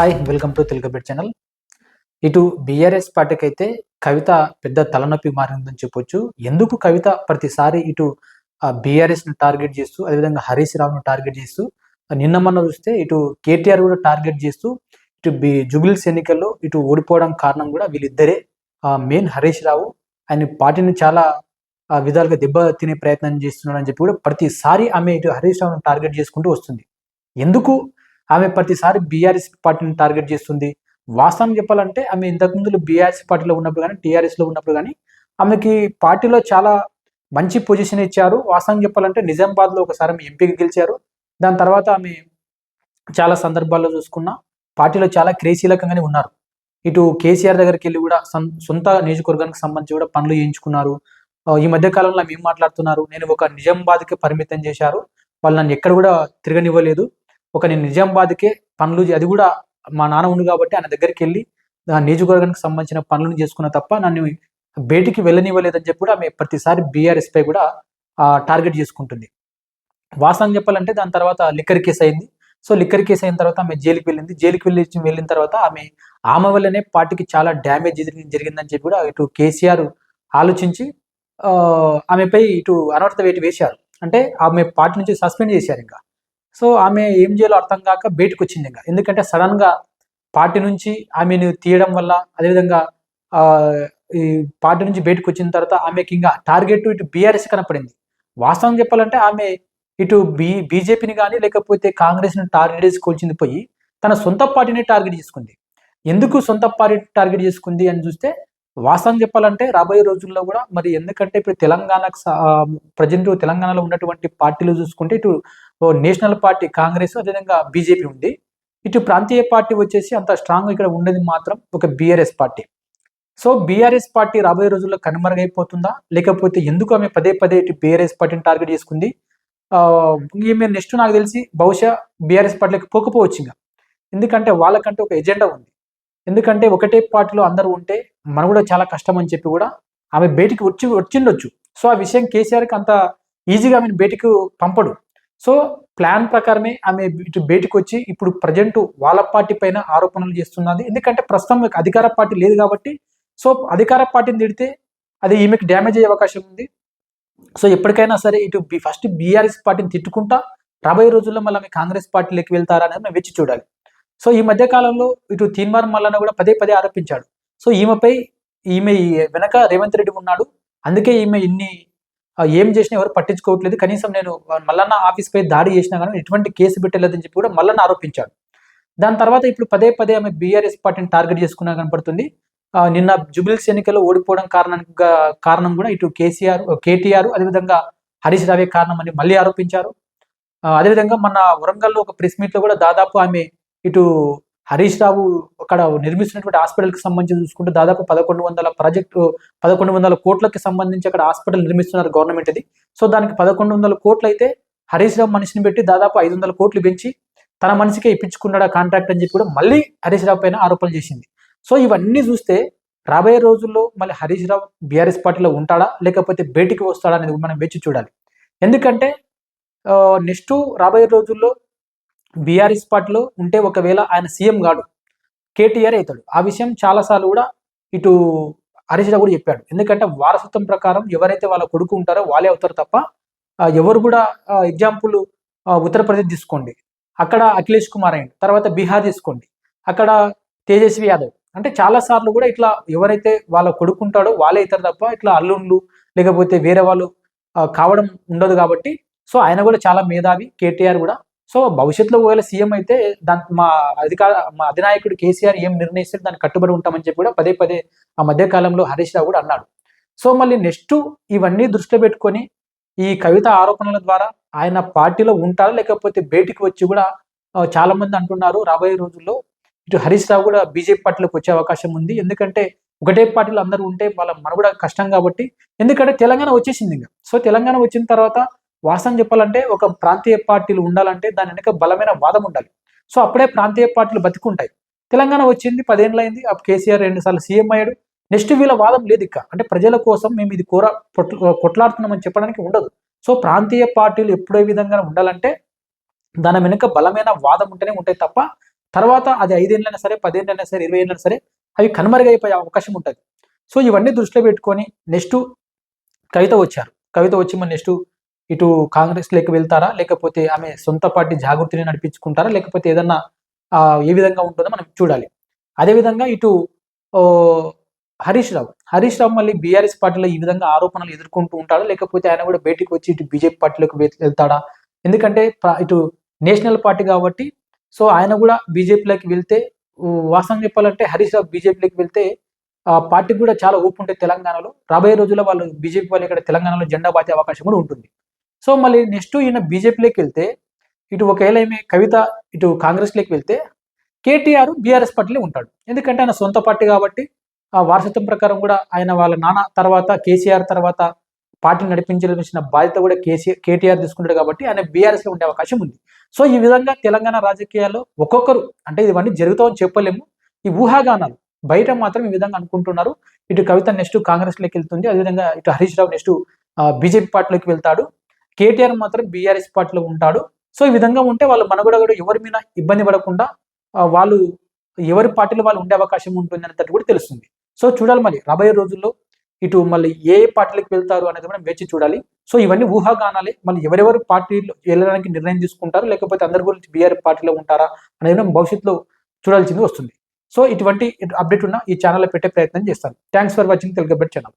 Hi welcome to Telugu bet channel. ఇటు BRS పార్టీకి అయితే కవిత పెద్ద తలనొప్పి మారిందని చెప్పొచ్చు. ఎందుకు కవిత ప్రతిసారి ఇటు బీఆర్ఎస్ను టార్గెట్ చేస్తూ అదేవిధంగా హరీష్ రావును టార్గెట్ చేస్తూ నిన్న మొన్న చూస్తే ఇటు కేటీఆర్ కూడా టార్గెట్ చేస్తూ ఇటు బి జుబిల్స్ ఎన్నికల్లో ఇటు ఓడిపోవడం కారణం కూడా వీళ్ళిద్దరే. మెయిన్ హరీష్ రావు ఆయన పార్టీని చాలా విధాలుగా దెబ్బ తినే ప్రయత్నం చేస్తున్నాడని చెప్పి కూడా ప్రతిసారి ఆమె ఇటు హరీష్ రావును టార్గెట్ చేసుకుంటూ వస్తుంది. ఎందుకు ఆమె ప్రతిసారి బీఆర్ఎస్ పార్టీని టార్గెట్ చేస్తుంది. వాస్తవం చెప్పాలంటే ఆమె ఇంతకుముందు బీఆర్ఎస్ పార్టీలో ఉన్నప్పుడు కానీ టీఆర్ఎస్లో ఉన్నప్పుడు కానీ ఆమెకి పార్టీలో చాలా మంచి పొజిషన్ ఇచ్చారు. వాస్తవం చెప్పాలంటే నిజామాబాద్లో ఒకసారి ఆమె ఎంపీకి గెలిచారు. దాని తర్వాత ఆమె చాలా సందర్భాల్లో చూసుకున్న పార్టీలో చాలా క్రేసీలకంగానే ఉన్నారు. ఇటు కేసీఆర్ దగ్గరికి వెళ్ళి కూడా సొంత సొంత నియోజకవర్గానికి సంబంధించి కూడా పనులు చేయించుకున్నారు. ఈ మధ్య కాలంలో ఆమె ఏం మాట్లాడుతున్నారు? నేను ఒక నిజామాబాద్కి పరిమితం చేశారు. వాళ్ళు నన్ను ఎక్కడ కూడా తిరగనివ్వలేదు. ఒక నేను నిజామాబాద్కే పనులు అది కూడా మా నాన్న ఉండు కాబట్టి ఆయన దగ్గరికి వెళ్ళి ఆ నియోజకవర్గానికి సంబంధించిన పనులను చేసుకున్న తప్ప నన్ను బయటికి వెళ్ళనివ్వలేదని చెప్పి కూడా ఆమె ప్రతిసారి బీఆర్ఎస్ పై కూడా టార్గెట్ చేసుకుంటుంది. వాస్తవం చెప్పాలంటే దాని తర్వాత లిక్కర్ కేసు అయింది. సో లిక్కర్ కేసు అయిన తర్వాత ఆమె జైలుకి వెళ్ళింది. జైలుకి వెళ్ళి వెళ్ళిన తర్వాత ఆమె ఆమె వల్లనే పార్టీకి చాలా డ్యామేజ్ జరిగిందని చెప్పి కూడా ఇటు కేసీఆర్ ఆలోచించి ఆమెపై ఇటు అనర్థ వేటి వేశారు. అంటే ఆమె పార్టీ నుంచి సస్పెండ్ చేశారు ఇంకా. సో ఆమె ఏం చేయాలో అర్థం కాక బయటకు వచ్చింది ఇంకా. ఎందుకంటే సడన్గా పార్టీ నుంచి ఆమెను తీయడం వల్ల అదేవిధంగా ఈ పార్టీ నుంచి బయటకు వచ్చిన తర్వాత ఆమెకి ఇంకా టార్గెట్ ఇటు బీఆర్ఎస్ కనపడింది. వాస్తవం చెప్పాలంటే ఆమె ఇటు బీ బీజేపీని కానీ లేకపోతే కాంగ్రెస్ని టార్గెట్ చేసుకొచ్చింది పోయి తన సొంత పార్టీని టార్గెట్ చేసుకుంది. ఎందుకు సొంత పార్టీ టార్గెట్ చేసుకుంది అని చూస్తే వాస్తవం చెప్పాలంటే రాబోయే రోజుల్లో కూడా మరి ఎందుకంటే ఇప్పుడు తెలంగాణకు ప్రజెంట్ తెలంగాణలో ఉన్నటువంటి పార్టీలు చూసుకుంటే ఇటు ఓ నేషనల్ పార్టీ కాంగ్రెస్ అదేవిధంగా బీజేపీ ఉంది. ఇటు ప్రాంతీయ పార్టీ వచ్చేసి అంత స్ట్రాంగ్ ఇక్కడ ఉండేది మాత్రం ఒక BRS party. So BRS party రాబోయే రోజుల్లో కనుమరుగైపోతుందా? లేకపోతే ఎందుకు ఆమె పదే పదే ఇటు బీఆర్ఎస్ పార్టీని టార్గెట్ చేసుకుంది? ఈమె నెక్స్ట్ నాకు తెలిసి బహుశా బీఆర్ఎస్ పార్టీలోకి పోకపోవచ్చు ఇంకా. ఎందుకంటే వాళ్ళకంటే ఒక ఎజెండా ఉంది. ఎందుకంటే ఒకటే పార్టీలో అందరూ ఉంటే మనం కూడా చాలా కష్టం అని చెప్పి కూడా ఆమె బయటికి వచ్చి వచ్చిండొచ్చు. సో ఆ విషయం కేసీఆర్కి అంత ఈజీగా ఆమెను బయటికి పంపడు. సో ప్లాన్ ప్రకారమే ఆమె ఇటు బయటకు వచ్చి ఇప్పుడు ప్రజెంట్ వాళ్ళ పార్టీ పైన ఆరోపణలు చేస్తున్నది. ఎందుకంటే ప్రస్తుతం అధికార పార్టీ లేదు కాబట్టి సో అధికార పార్టీని తిడితే అది ఈమెకి డ్యామేజ్ అయ్యే అవకాశం ఉంది. సో ఎప్పటికైనా సరే ఇటు ఫస్ట్ బీఆర్ఎస్ పార్టీని తిట్టుకుంటా రాబోయే రోజుల్లో మళ్ళీ ఆమె కాంగ్రెస్ పార్టీలోకి వెళ్తారా అనేది వెచ్చి చూడాలి సో ఈ మధ్య కాలంలో ఇటు తీన్మార్ మల్లన్న కూడా పదే పదే ఆరోపించాడు. సో ఈమెపై ఈమె వెనక రేవంత్ రెడ్డి ఉన్నాడు. అందుకే ఈమె ఇన్ని ఏం చేసినా ఎవరు పట్టించుకోవట్లేదు. కనీసం నేను మల్లన్న ఆఫీస్ పై దాడి చేసినా కానీ ఎటువంటి కేసు పెట్టలేదని చెప్పి కూడా మల్లన్న ఆరోపించాడు. దాని తర్వాత ఇప్పుడు పదే పదే ఆమె బీఆర్ఎస్ పార్టీని టార్గెట్ చేసుకున్నా కనపడుతుంది. నిన్న జుబిల్స్ ఎన్నికల్లో ఓడిపోవడం కారణంగా కారణం కూడా ఇటు కేసీఆర్ కేటీఆర్ అదేవిధంగా హరీష్ రావే కారణం అని మళ్ళీ ఆరోపించారు. అదేవిధంగా మన వరంగల్లో ఒక ప్రెస్ మీట్లో కూడా దాదాపు ఆమె ఇటు హరీష్ రావు అక్కడ నిర్మిస్తున్నటువంటి హాస్పిటల్కి సంబంధించి చూసుకుంటే దాదాపు పదకొండు వందల ప్రాజెక్టు పదకొండు వందల కోట్లకి సంబంధించి అక్కడ హాస్పిటల్ నిర్మిస్తున్నారు గవర్నమెంట్ ఇది. సో దానికి పదకొండు వందల కోట్లు అయితే హరీష్ రావు మనిషిని పెట్టి దాదాపు ఐదు వందల కోట్లు పెంచి తన మనిషికే ఇప్పించుకున్నాడు ఆ కాంట్రాక్ట్ అని చెప్పి కూడా మళ్ళీ హరీష్ రావు పైన ఆరోపణలు చేసింది. సో ఇవన్నీ చూస్తే రాబోయే రోజుల్లో మళ్ళీ హరీష్ రావు బీఆర్ఎస్ పార్టీలో ఉంటాడా? లేకపోతే బయటికి వస్తాడా అనేది మనం వేచి చూడాలి. ఎందుకంటే నెక్స్ట్ రాబోయే రోజుల్లో బీఆర్ఎస్ పార్టీలో ఉంటే ఒకవేళ ఆయన సీఎం కాడు కేటీఆర్ అవుతాడు. ఆ విషయం చాలాసార్లు కూడా ఇటు హరీష్ రావు కూడా చెప్పాడు. ఎందుకంటే వారసత్వం ప్రకారం ఎవరైతే వాళ్ళ కొడుకు ఉంటారో వాళ్ళే అవుతారు తప్ప ఎవరు కూడా ఎగ్జాంపుల్ ఉత్తరప్రదేశ్ తీసుకోండి. అక్కడ అఖిలేష్ కుమార్ అయ్యండి. తర్వాత బీహార్ తీసుకోండి. అక్కడ తేజస్వి యాదవ్. అంటే చాలా సార్లు కూడా ఇట్లా ఎవరైతే వాళ్ళ కొడుకు ఉంటాడో వాళ్ళే అవుతారు తప్ప ఇట్లా అల్లుళ్ళు లేకపోతే వేరే వాళ్ళు కావడం ఉండదు కాబట్టి సో ఆయన కూడా చాలా మేధావి కేటీఆర్ కూడా సో భవిష్యత్తులో ఒకవేళ సీఎం అయితే దానికి మా అధికార మా అధినాయకుడు కేసీఆర్ ఏం నిర్ణయిస్తే దానికి కట్టుబడి ఉంటామని చెప్పి కూడా పదే పదే ఆ మధ్యకాలంలో హరీష్ రావు కూడా అన్నాడు. సో మళ్ళీ నెక్స్ట్ ఇవన్నీ దృష్టిలో పెట్టుకొని ఈ కవిత ఆరోపణల ద్వారా ఆయన పార్టీలో ఉంటారా లేకపోతే బయటికి వచ్చి కూడా చాలామంది చాలా మంది అంటున్నారు రాబోయే రోజుల్లో ఇటు హరీష్ రావు కూడా బీజేపీ పార్టీలోకి వచ్చే అవకాశం ఉంది. ఎందుకంటే ఒకటే పార్టీలో అందరూ ఉంటే వాళ్ళ మన కూడా కష్టం కాబట్టి ఎందుకంటే తెలంగాణ వచ్చేసింది ఇంకా. సో తెలంగాణ వచ్చిన తర్వాత వాస్తవం చెప్పాలంటే ఒక ప్రాంతీయ పార్టీలు ఉండాలంటే దాని వెనక బలమైన వాదం ఉండాలి. సో అప్పుడే ప్రాంతీయ పార్టీలు బతికుంటాయి. తెలంగాణ వచ్చింది పదేళ్ళైంది అప్పుడు కేసీఆర్ రెండు సార్లు సీఎం అయ్యాడు. నెక్స్ట్ వీళ్ళ వాదం లేదు ఇక. అంటే ప్రజల కోసం మేము ఇది కూర కొట్లాడుతున్నామని చెప్పడానికి ఉండదు. సో ప్రాంతీయ పార్టీలు ఎప్పుడే విధంగా ఉండాలంటే దాని వెనుక బలమైన వాదం ఉంటేనే ఉంటాయి తప్ప తర్వాత అది ఐదేళ్ళైనా సరే పదేళ్ళైనా సరే ఇరవై ఏళ్ళైనా సరే అవి కనుమరుగైపోయే అవకాశం ఉంటుంది. సో ఇవన్నీ దృష్టిలో పెట్టుకొని నెక్స్ట్ కవిత వచ్చారు. కవిత వచ్చి మన నెక్స్ట్ ఇటు కాంగ్రెస్ లేక వెళ్తారా? లేకపోతే ఆమె సొంత పార్టీ జాగృతిని నడిపించుకుంటారా? లేకపోతే ఏదన్నా ఏ విధంగా ఉంటుందో మనం చూడాలి. అదేవిధంగా ఇటు హరీష్ రావు. హరీష్ రావు మళ్ళీ బీఆర్ఎస్ పార్టీలో ఈ విధంగా ఆరోపణలు ఎదుర్కొంటూ ఉంటాడా? లేకపోతే ఆయన కూడా బయటికి వచ్చి ఇటు బీజేపీ పార్టీలోకి వెళ్తాడా? ఎందుకంటే ఇటు నేషనల్ పార్టీ కాబట్టి సో ఆయన కూడా బీజేపీలోకి వెళ్తే వాస్తవం చెప్పాలంటే హరీష్ రావు బీజేపీలోకి వెళ్తే ఆ పార్టీకి కూడా చాలా ఊపు ఉంటుంది తెలంగాణలో. రాబోయే రోజుల్లో వాళ్ళు బీజేపీ వాళ్ళు ఇక్కడ తెలంగాణలో జెండా బాతే అవకాశం కూడా ఉంటుంది. సో మళ్ళీ నెక్స్ట్ ఈయన బీజేపీలోకి వెళ్తే ఇటు ఒకవేళ ఏమి కవిత ఇటు కాంగ్రెస్లోకి వెళ్తే కేటీఆర్ బీఆర్ఎస్ పార్టీలో ఉంటాడు. ఎందుకంటే ఆయన సొంత పార్టీ కాబట్టి ఆ వారసత్వం ప్రకారం కూడా ఆయన వాళ్ళ నాన్న తర్వాత కేసీఆర్ తర్వాత పార్టీ నడిపించాల్సిన బాధ్యత కూడా కేసీఆర్ కేటీఆర్ తీసుకుంటాడు కాబట్టి ఆయన బీఆర్ఎస్లో ఉండే అవకాశం ఉంది. సో ఈ విధంగా తెలంగాణ రాజకీయాల్లో ఒక్కొక్కరు అంటే ఇవన్నీ జరుగుతామని చెప్పలేము. ఈ ఊహాగానాలు బయట మాత్రం ఈ విధంగా అనుకుంటున్నారు. ఇటు కవిత నెక్స్ట్ కాంగ్రెస్లోకి వెళ్తుంది. అదేవిధంగా ఇటు హరీష్ రావు నెక్స్ట్ బీజేపీ పార్టీలోకి వెళ్తాడు. కేటీఆర్ మాత్రం బీఆర్ఎస్ పార్టీలో ఉంటాడు. సో ఈ విధంగా ఉంటే వాళ్ళు మనగడ కూడా ఎవరి మీద ఇబ్బంది పడకుండా వాళ్ళు ఎవరి పార్టీలో వాళ్ళు ఉండే అవకాశం ఉంటుంది అన్నట్టు కూడా తెలుస్తుంది. సో చూడాలి మరి రాబోయే రోజుల్లో ఇటు మళ్ళీ ఏ పార్టీలకు వెళ్తారు అనేది మనం వేచి చూడాలి. సో ఇవన్నీ ఊహాగానాలే. మళ్ళీ ఎవరెవరు పార్టీలో వెళ్ళడానికి నిర్ణయం తీసుకుంటారు? లేకపోతే అందరి గురించి బీఆర్ పార్టీలో ఉంటారా? అనేది మనం భవిష్యత్తులో చూడాల్సింది వస్తుంది. సో ఇటువంటి అప్డేట్ ఉన్న ఈ ఛానల్లో పెట్టే ప్రయత్నం చేస్తాను. Thanks for watching Telugu channel.